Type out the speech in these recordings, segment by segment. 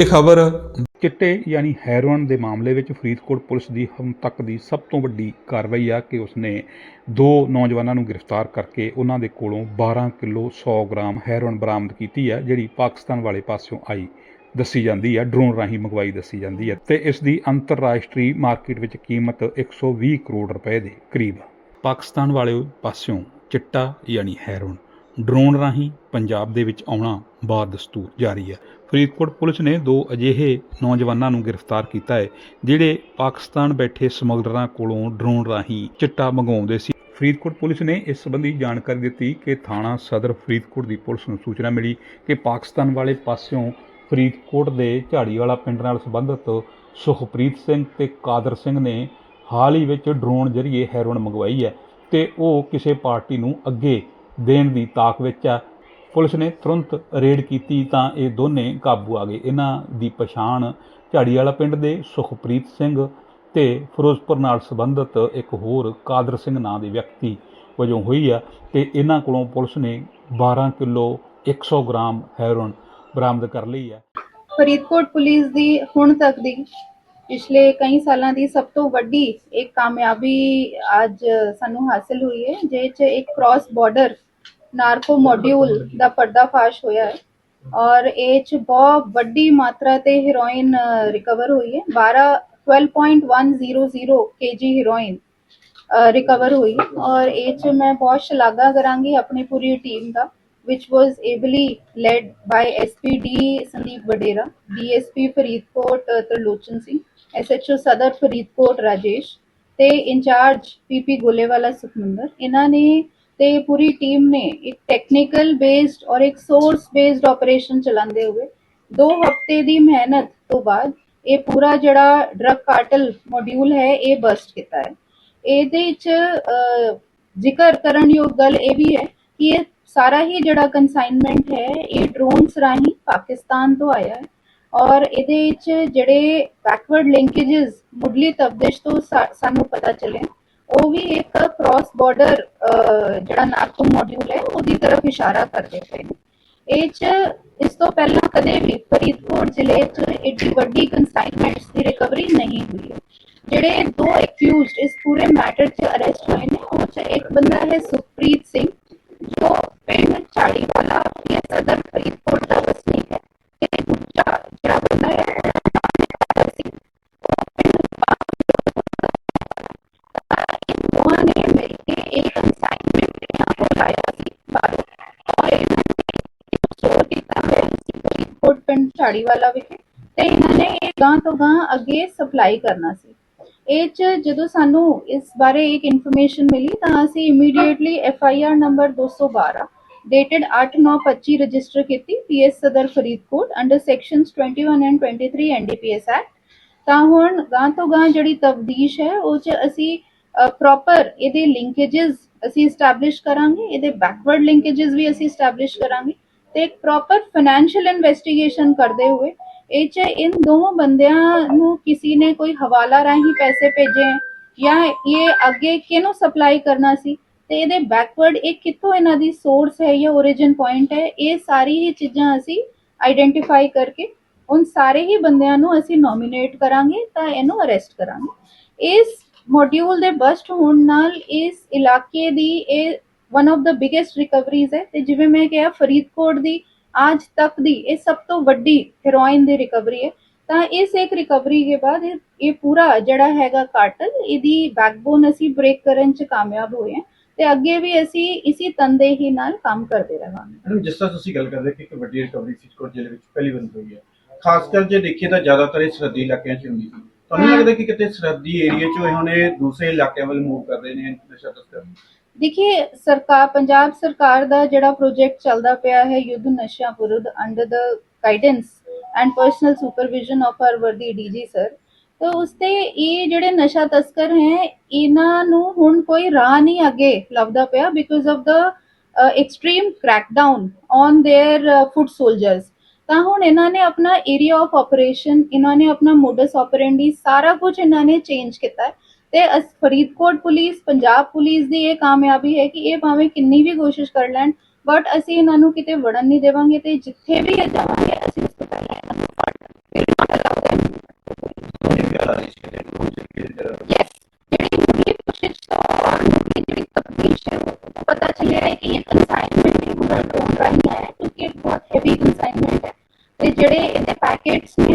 ਇਹ ਖਬਰ ਚਿੱਟੇ ਯਾਨੀ ਹੈਰੋਇਨ ਦੇ ਮਾਮਲੇ ਵਿੱਚ ਫਰੀਦਕੋਟ ਪੁਲਿਸ ਦੀ ਹੁਣ ਤੱਕ ਦੀ ਸਭ ਤੋਂ ਵੱਡੀ ਕਾਰਵਾਈ ਆ ਕਿ ਉਸਨੇ ਦੋ ਨੌਜਵਾਨਾਂ ਨੂੰ ਗ੍ਰਿਫਤਾਰ ਕਰਕੇ ਉਹਨਾਂ ਦੇ ਕੋਲੋਂ 12 ਕਿਲੋ 100 ਗ੍ਰਾਮ ਹੈਰੋਇਨ ਬਰਾਮਦ ਕੀਤੀ ਹੈ, ਜਿਹੜੀ ਪਾਕਿਸਤਾਨ ਵਾਲੇ ਪਾਸਿਓਂ ਆਈ। ਦੱਸੀ ਜਾਂਦੀ ਹੈ ਡਰੋਨ ਰਾਹੀਂ ਮੰਗਵਾਈ ਦੱਸੀ ਜਾਂਦੀ ਹੈ ਤੇ ਇਸ ਦੀ ਅੰਤਰਰਾਸ਼ਟਰੀ ਮਾਰਕੀਟ ਵਿੱਚ ਕੀਮਤ 120 ਕਰੋੜ ਰੁਪਏ ਦੇ ਕਰੀਬ। ਪਾਕਿਸਤਾਨ ਵਾਲੇ ਪਾਸਿਓਂ ਚਿੱਟਾ ਯਾਨੀ ਹੈਰੋਇਨ ਡਰੋਨ ਰਾਹੀਂ ਪੰਜਾਬ ਦੇ ਵਿੱਚ ਆਉਣਾ ਬਾਦਸਤੂਰ ਜਾਰੀ ਹੈ। ਫਰੀਦਕੋਟ ਪੁਲਿਸ ਨੇ ਦੋ ਅਜਿਹੇ ਨੌਜਵਾਨਾਂ ਨੂੰ ਗ੍ਰਿਫਤਾਰ ਕੀਤਾ ਹੈ, ਜਿਹੜੇ ਪਾਕਿਸਤਾਨ ਬੈਠੇ ਸਮਗਲਰਾਂ ਕੋਲੋਂ ਡਰੋਨ ਰਾਹੀਂ ਚਿੱਟਾ ਮੰਗਵਾਉਂਦੇ ਸੀ। ਫਰੀਦਕੋਟ ਪੁਲਿਸ ਨੇ ਇਸ ਸੰਬੰਧੀ ਜਾਣਕਾਰੀ ਦਿੱਤੀ ਕਿ ਥਾਣਾ ਸਦਰ ਫਰੀਦਕੋਟ ਦੀ ਪੁਲਿਸ ਨੂੰ ਸੂਚਨਾ ਮਿਲੀ ਕਿ ਪਾਕਿਸਤਾਨ ਵਾਲੇ ਪਾਸਿਓਂ ਫਰੀਦਕੋਟ ਦੇ ਝਾੜੀਵਾਲਾ ਪਿੰਡ ਨਾਲ ਸੰਬੰਧਿਤ ਸੁਖਪ੍ਰੀਤ ਸਿੰਘ ਤੇ ਕਾਦਰ ਸਿੰਘ ਨੇ ਹਾਲ ਹੀ ਵਿੱਚ ਡਰੋਨ ਜ਼ਰੀਏ ਹੈਰੋਇਨ ਮੰਗਵਾਈ ਹੈ ਤੇ ਉਹ ਕਿਸੇ ਪਾਰਟੀ ਨੂੰ ਅੱਗੇ ਦੇਣ ਦੀ ਤਾਕ ਵਿੱਚ ਆ। ਪੁਲਿਸ ਨੇ ਤੁਰੰਤ ਰੇਡ ਕੀਤੀ ਤਾਂ ਇਹ ਦੋਨੇ ਕਾਬੂ ਆ ਗਏ। ਇਹਨਾਂ ਦੀ ਪਛਾਣ ਝਾੜੀ ਵਾਲਾ ਪਿੰਡ ਦੇ ਸੁਖਪ੍ਰੀਤ ਸਿੰਘ ਤੇ ਫਿਰੋਜ਼ਪੁਰ ਨਾਲ ਸੰਬੰਧਿਤ ਇੱਕ ਹੋਰ ਕਾਦਰ ਸਿੰਘ ਨਾਂ ਦੇ ਵਿਅਕਤੀ ਵਜੋਂ ਹੋਈ ਆ ਤੇ ਇਹਨਾਂ ਕੋਲੋਂ ਪੁਲਿਸ ਨੇ 12 ਕਿਲੋ 100 ਗ੍ਰਾਮ ਹੈਰੋਇਨ ਬਰਾਮਦ ਕਰ ਲਈ ਹੈ ਫਰੀਦਕੋਟ ਪੁਲਿਸ ਦੀ ਹੁਣ ਤੱਕ ਦੀ ਪਿਛਲੇ ਕਈ ਸਾਲਾਂ ਦੀ ਸਭ ਤੋਂ ਵੱਡੀ, ਇੱਕ ਕਾਮਯਾਬੀ ਅੱਜ ਸਾਨੂੰ ਹਾਸਲ ਹੋਈ ਹੈ, ਜਿਹਦੇ 'ਚ ਇੱਕ ਕ੍ਰਾਸ ਬਾਰਡਰ ਨਾਰਕੋ ਮੋਡਿਊਲ ਦਾ ਪਰਦਾਫਾਸ਼ ਹੋਇਆ ਹੈ ਔਰ ਇਹ 'ਚ ਬਹੁਤ ਵੱਡੀ ਮਾਤਰਾ ਤੇ ਹੈਰੋਇਨ ਰਿਕਵਰ ਹੋਈ ਹੈ 12 12.100 ਕੇਜੀ ਹੈਰੋਇਨ ਰਿਕਵਰ ਹੋਈ ਔਰ ਇਹ 'ਚ ਮੈਂ ਬਹੁਤ ਸ਼ਲਾਘਾ ਕਰਾਂਗੀ ਆਪਣੀ ਪੂਰੀ ਟੀਮ ਦਾ which was ably led by SPD Sandeep Vadera, DSP Faridkot uh, Tarlochan Singh, SHO Sadar Faridkot Rajesh ਤੇ ਇੰਚਾਰਜ ਪੀਪੀ ਗੋਲੇਵਾਲਾ ਸੁਖਮੰਦਰ ਇਹਨਾਂ ਨੇ ਤੇ ਪੂਰੀ ਟੀਮ ਨੇ ਇੱਕ ਟੈਕਨੀਕਲ ਬੇਸਡ ਔਰ ਇੱਕ ਸੋਰਸ ਬੇਸਡ ਆਪਰੇਸ਼ਨ ਚਲਾਉਂਦੇ ਹੋਏ ਦੋ ਹਫ਼ਤੇ ਦੀ ਮਿਹਨਤ ਤੋਂ ਬਾਅਦ ਇਹ ਪੂਰਾ ਜਿਹੜਾ ਡਰਗ ਕਾਰਟਲ ਮੋਡਿਊਲ ਹੈ ਇਹ ਬਸਟ ਕੀਤਾ ਹੈ ਇਹਦੇ ਵਿੱਚ ਅ, ਜ਼ਿਕਰ ਕਰਨਯੋਗ ਗੱਲ ਇਹ ਵੀ ਹੈ ਕਿ ਇਹ ਸਾਰਾ ਹੀ ਜਿਹੜਾ ਕਨਸਾਈਨਮੈਂਟ ਹੈ ਇਹ ਡਰੋਨਸ ਰਾਹੀਂ ਪਾਕਿਸਤਾਨ ਤੋਂ ਆਇਆ ਹੈ ਔਰ ਇਹਦੇ ਵਿੱਚ ਜਿਹੜੇ ਬੈਕਵਰਡ ਲਿੰਕੇजेस ਮੁੱਢਲੀ ਤਬਦਿਸ਼ ਤੋਂ ਸਾ- ਸਾਨੂੰ ਪਤਾ ਚੱਲੇ ਉਹ ਵੀ ਇੱਕ ਕ੍ਰਾਸ ਬਾਰਡਰ ਜਿਹੜਾ ਨਾਰਕੋ ਮੋਡਿਊਲ ਹੈ ਉਹਦੀ ਤਰਫ ਇਸ਼ਾਰਾ ਕਰਦੇ ਪਏ ਨੇ ਇਹ ਚ ਇਸ ਤੋਂ ਪਹਿਲਾਂ ਕਦੇ ਵੀ ਫਰੀਦਕੋਟ ਜ਼ਿਲ੍ਹੇ 'ਚ ਏਡੀ ਵੱਡੀ ਕਨਸਾਈਨਮੈਂਟਸ ਦੀ ਰਿਕਵਰੀ ਨਹੀਂ ਹੋਈ ਹੈ ਜਿਹੜੇ ਦੋ ਅਕਿਊਜ਼ਡ ਇਸ ਪੂਰੇ ਮੈਟਰ 'ਚ ਅਰੈਸਟ ਹੋਏ ਨੇ ਉਹ 'ਚ ਇੱਕ ਬੰਦਾ ਹੈ ਸੁਖਪ੍ਰੀਤ ਸਿੰਘ ਜੋ ਪਿੰਡ ਝਾੜੀਵਾਲਾ ਦੇ ਸਦਰ ਫਰੀਦਕੋਟ ਝਾੜੀਵਾਲਾ ਵਿਖੇ ਤੇ ਇਹਨਾਂ ਨੇ ਇਹ ਗਾਂ ਤੋਂ ਗਾਂ ਅੱਗੇ ਸਪਲਾਈ ਕਰਨਾ ਸੀ। ਇਹ ਚ ਜਦੋਂ ਸਾਨੂੰ ਇਸ ਬਾਰੇ ਇੱਕ ਇਨਫੋਰਮੇਸ਼ਨ ਮਿਲੀ ਤਾਂ ਅਸੀਂ immediately F I R number 212 dated 8925 register ਕੀਤੀ PS Sadar Faridkot under sections 21 and 23 NDPS act ਤਾਂ ਹੁਣ ਗਾਂ ਤੋਂ ਗਾਂ ਜਿਹੜੀ ਤਬਦੀਸ਼ ਹੈ, ਉਹ ਚ ਅਸੀਂ ਪ੍ਰੋਪਰ ਇਹਦੇ ਲਿੰਕੇजेस ਅਸੀਂ ਸਟੈਬਲਿਸ਼ ਕਰਾਂਗੇ, ਇਹਦੇ ਬੈਕਵਰਡ ਲਿੰਕੇजेस ਵੀ ਅਸੀਂ ਸਟੈਬਲਿਸ਼ ਕਰਾਂਗੇ। ਤੇ ਇੱਕ ਪ੍ਰੋਪਰ ਫਾਈਨੈਂਸ਼ੀਅਲ ਇਨਵੈਸਟੀਗੇਸ਼ਨ ਕਰਦੇ ਹੋਏ, ਇਹ ਚ ਇਨ ਦੋਵਾਂ ਬੰਦਿਆਂ ਨੂੰ ਕਿਸੇ ਨੇ ਕੋਈ ਹਵਾਲਾ ਰਾਹੀਂ ਪੈਸੇ ਭੇਜੇ ਜਾਂ ਇਹ ਅੱਗੇ ਕਿਹਨੂੰ ਸਪਲਾਈ ਕਰਨਾ ਸੀ ਤੇ ਇਹਦੇ ਬੈਕਵਰਡ ਇਹ ਕਿੱਥੋਂ ਇਹਨਾਂ ਦੀ ਸੋਰਸ ਹੈ ਜਾਂ origin ਪੁਆਇੰਟ ਹੈ, ਇਹ ਸਾਰੀ ਹੀ ਚੀਜ਼ਾਂ ਅਸੀਂ ਆਈਡੈਂਟੀਫਾਈ ਕਰਕੇ ਉਨ ਸਾਰੇ ਹੀ ਬੰਦਿਆਂ ਨੂੰ ਅਸੀਂ ਨੋਮੀਨੇਟ ਕਰਾਂਗੇ ਤਾਂ ਇਹਨੂੰ ਅਰੈਸਟ ਕਰਾਂਗੇ। ਇਸ ਮੋਡਿਊਲ ਦੇ ਬਸਟ ਹੋਣ ਨਾਲ ਇਸ ਇਲਾਕੇ ਦੀ ਇਹ one of the biggest recoveries ਹੈ ਤੇ ਜਿਵੇਂ ਮੈਂ ਕਿਹਾ ਫਰੀਦਕੋਟ ਦੀ ਅੱਜ ਤੱਕ ਦੀ ਇਹ ਸਭ ਤੋਂ ਵੱਡੀ ਹੈਰੋਇਨ ਦੀ ਰਿਕਵਰੀ ਹੈ। ਤਾਂ ਇਸ ਇੱਕ ਰਿਕਵਰੀ ਦੇ ਬਾਅਦ ਇਹ- ਪੂਰਾ ਜਿਹੜਾ ਹੈਗਾ ਕਾਰਟਲ ਇਹਦੀ ਬੈਕਬੋਨ ਅਸੀਂ ਬ੍ਰੇਕ ਕਰਨ ਚ ਕਾਮਯਾਬ ਹੋਏ ਹਾਂ ਤੇ ਅੱਗੇ ਵੀ ਅਸੀਂ ਇਸੇ ਤੰਦੇ ਹੀ ਨਾਲ ਕੰਮ ਕਰਦੇ ਰਹਾਂਗੇ। ਮੈਡਮ ਜਿਸ ਤਰ੍ਹਾਂ ਤੁਸੀਂ ਗੱਲ ਕਰਦੇ ਕਿ ਇੱਕ ਵੱਡੀ ਰਿਕਵਰੀ ਫਰੀਦਕੋਟ ਜ਼ਿਲ੍ਹੇ ਵਿੱਚ ਪਹਿਲੀ ਵਾਰ ਹੋਈ ਹੈ ਖਾਸ ਕਰ ਜੇ ਦੇਖੀਏ ਤਾਂ ਜ਼ਿਆਦਾਤਰ ਇਹ ਸਰਹੱਦੀ ਇਲਾਕਿਆਂ 'ਚ ਹੁੰਦੀ ਸੀ। ਤੁਹਾਨੂੰ। ਲੱਗਦਾ ਕਿ ਕਿਤੇ ਸਰਹੱਦੀ ਏਰੀਆ 'ਚੋਂ ਇਹ ਹੁਣ ਇਹ ਦੂਸਰੇ ਇਲਾਕਿਆਂ ਵੱਲ ਮੂਵ ਕਰ ਰਹੇ ਨੇ ਨਸ਼ਾ ਤਸਕਰ? ਦੇਖिए ਸਰਕਾਰ, ਪੰਜਾਬ ਸਰਕਾਰ ਦਾ ਜਿਹੜਾ ਪ੍ਰੋਜੈਕਟ ਚੱਲਦਾ ਪਿਆ ਹੈ, ਯੁੱਧ ਨਸ਼ਿਆਂ ਵਿਰੁੱਧ under the guidance and personal supervision of ਹਰ ਵਰਦੀ ਡੀਜੀ ਸਰ ਤਾਂ ਉਸ ਇਹ ਜਿਹੜੇ ਨਸ਼ਾ ਤਸਕਰ ਹੈ, ਇਹਨਾਂ ਨੂੰ ਹੁਣ ਕੋਈ ਰਾਹ ਨਹੀਂ ਅੱਗੇ ਲੱਭਦਾ ਪਿਆ because of the extreme crackdown on their foot soldiers ਤਾਂ ਹੁਣ ਇਹਨਾਂ ਨੇ ਆਪਣਾ ਏਰੀਆ ਆਫ ਆਪਰੇਸ਼ਨ ਇਹਨਾਂ ਨੇ ਆਪਣਾ ਮੋਡਸ ਆਪਰੈਂਡੀ ਸਾਰਾ ਕੁਝ ਇਹਨਾਂ ਨੇ ਚੇਂਜ ਕੀਤਾ ਹੈ। ਤੇ ਫਰੀਦਕੋਟ ਪੁਲਿਸ ਪੰਜਾਬ ਪੁਲਿਸ ਦੀ ਇਹ ਕਾਮਯਾਬੀ ਹੈ ਕਿ ਇਹ ਭਾਵੇਂ ਕਿੰਨੀ ਵੀ ਕੋਸ਼ਿਸ਼ ਕਰ ਲੈਣ ਬਟ ਅਸੀਂ ਇਹਨਾਂ ਨੂੰ ਕਿਤੇ ਵੜਨ ਨਹੀਂ ਦੇਵਾਂਗੇ ਤੇ ਜਿੱਥੇ ਵੀ ਇਹ ਜਾਵਾਂਗੇ ਅਸੀਂ ਉਸ ਤੋਂ ਪਹਿਲਾਂ ਇਹਨਾਂ ਨੂੰ ਫੜ पता चल है कि ये कंसाइनमेंट नहीं है क्योंकि बहुत हैवी कंसाइनमेंट है ਤੇ ਜਿਹੜੇ ਇਹਦੇ ਪੈਕੇਟਸ ਨੇ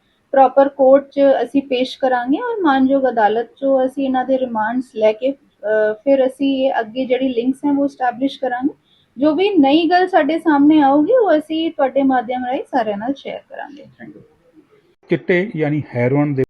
ਪ੍ਰੋਪਰ ਕੋਰਟ 'ਚ ਅਸੀਂ ਪੇਸ਼ ਕਰਾਂਗੇ ਔਰ ਮਾਨਯੋਗ ਅਦਾਲਤ 'ਚੋਂ ਅਸੀਂ ਇਹਨਾਂ ਦੇ ਰਿਮਾਂਡਸ ਲੈ ਕੇ ਫਿਰ ਅਸੀਂ ਇਹ ਅੱਗੇ ਜਿਹੜੀ ਲਿੰਕਸ ਹੈ ਉਹ ਸਟੈਬਲਿਸ਼ ਕਰਾਂਗੇ। ਜੋ ਵੀ ਨਈ ਗੱਲ ਸਾਡੇ ਸਾਹਮਣੇ ਆਊਗੀ, ਉਹ ਅਸੀਂ ਤੁਹਾਡੇ ਮਾਧਿਅਮ ਰਾਹੀਂ ਸਾਰਿਆਂ ਨਾਲ ਸ਼ੇਅਰ ਕਰਾਂਗੇ। ਚਿੱਟੇ ਯਾਨੀ ਹੈਰੋਇਨ ਦੇ